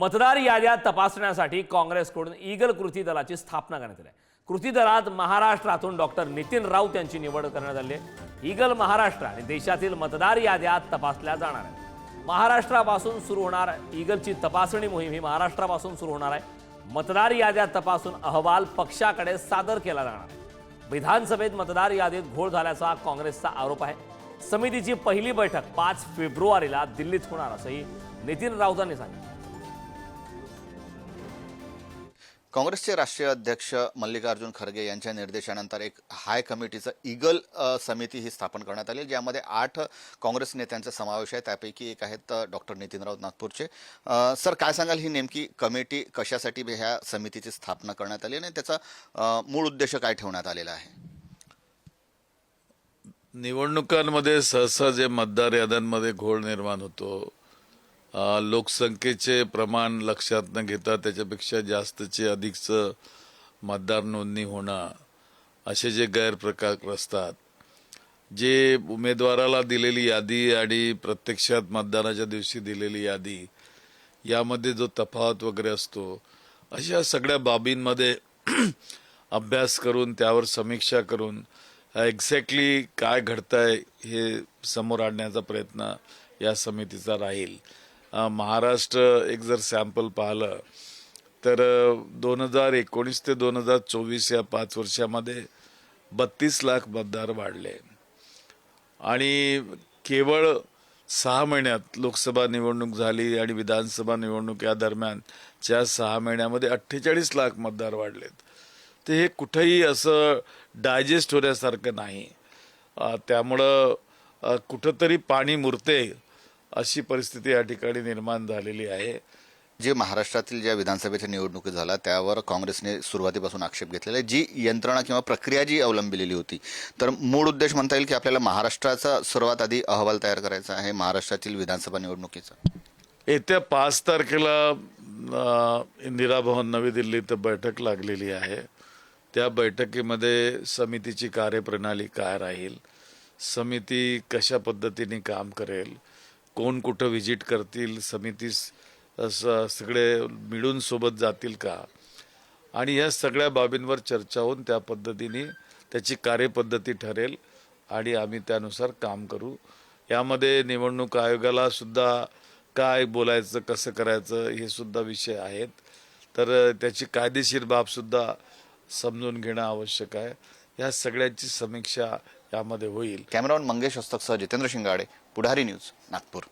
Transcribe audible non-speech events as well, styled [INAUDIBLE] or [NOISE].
मतदार याद्या तपासण्यासाठी काँग्रेसकडून ईगल कृती दलाची स्थापना करण्यात आली. आहे कृती दलात महाराष्ट्रातून डॉक्टर नितीन राऊत यांची निवड करण्यात आली आहे. ईगल महाराष्ट्र आणि देशातील मतदार याद्या तपासल्या जाणार आहेत. महाराष्ट्रापासून सुरू होणार ईगलची तपासणी मोहीम ही महाराष्ट्रापासून सुरू होणार आहे. मतदार याद्या तपासून अहवाल पक्षाकडे सादर केला जाणार आहे. विधानसभेत मतदार यादीत घोळ झाल्याचा काँग्रेसचा आरोप आहे. समितीची पहिली बैठक पाच फेब्रुवारीला दिल्लीत होणार असंही नितीन राऊतांनी सांगितलं. काँग्रेसचे राष्ट्रीय अध्यक्ष मल्लिकार्जुन खरगे यांच्या निर्देशानंतर एक हाय कमिटीचं ईगल समिती ही स्थापन करण्यात आली. ज्यामध्ये आठ काँग्रेस नेत्यांचा समावेश आहे. त्यापैकी एक आहेत डॉक्टर नितीन राऊत नागपूरचे. सर काय सांगाल ही नेमकी कमिटी कशासाठी ह्या समितीची स्थापना करण्यात आली आणि त्याचा मूळ उद्देश काय ठेवण्यात आलेला आहे? निवडणुकांमध्ये सहसा जे मतदार याद्यांमध्ये घोळ निर्माण होतो लोकसंख्येचे प्रमाण लक्षात न घेता त्याच्यापेक्षा जास्तचे अधिकचं मतदार नोंदणी होणं असे जे गैरप्रकार असतात. जे उमेदवाराला दिलेली यादी आणि प्रत्यक्षात मतदानाच्या दिवशी दिलेली यादी यामध्ये जो तफावत वगैरे असतो अशा सगळ्या बाबींमध्ये [CLEARS THROAT] अभ्यास करून त्यावर समीक्षा करून एक्झॅक्टली काय घडतंय हे समोर आणण्याचा प्रयत्न या समितीचा राहील. महाराष्ट्र एक जर सॅम्पल पाहिलं तर दोन हजार एकोणीस ते दोन हजार चोवीस या पाच वर्षामध्ये बत्तीस लाख मतदार वाढले. आणि केवळ सहा महिन्यात लोकसभा निवडणूक झाली आणि विधानसभा निवडणूक या दरम्यानच्या सहा महिन्यामध्ये अठ्ठेचाळीस लाख मतदार वाढलेत. ते हे कुठंही असं डायजेस्ट होण्यासारखं नाही. त्यामुळं कुठंतरी पाणी मुरते अशी परिस्थिती या ठिकाणी निर्माण झालेली आहे. जे महाराष्ट्रातील ज्या विधानसभेच्या निवडणुकी झाल्या त्यावर काँग्रेसने सुरुवातीपासून आक्षेप घेतलेला आहे. जी यंत्रणा किंवा प्रक्रिया जी अवलंबिलेली होती तर मूळ उद्देश म्हणता येईल की आपल्याला महाराष्ट्राचा सर्वात आधी अहवाल तयार करायचा आहे महाराष्ट्रातील विधानसभा निवडणुकीचा. येत्या पाच तारखेला इंदिरा भवन नवी दिल्ली इथं बैठक लागलेली आहे. त्या बैठकीमध्ये समितीची कार्यप्रणाली काय राहील? समिती कशा पद्धतीने काम करेल? कोण कुठं व्हिजिट करतील समिती सगळे मिळून सोबत जातील का? आणि या सगळ्या बाबींवर चर्चा होऊन त्या पद्धतीने त्याची कार्यपद्धती ठरेल आणि आम्ही त्यानुसार काम करू. यामध्ये निवडणूक आयोगाला सुद्धा काय बोलायचं कसं करायचं हे सुद्धा विषय आहेत. तर त्याची कायदेशीर बाबसुद्धा समजून घेणं आवश्यक आहे. या सगळ्याची समीक्षा यामध्ये होईल. कॅमेरॉन मंगेश हस्तकसह जितेंद्र शिंगाडे पुढारी न्यूज नागपूर.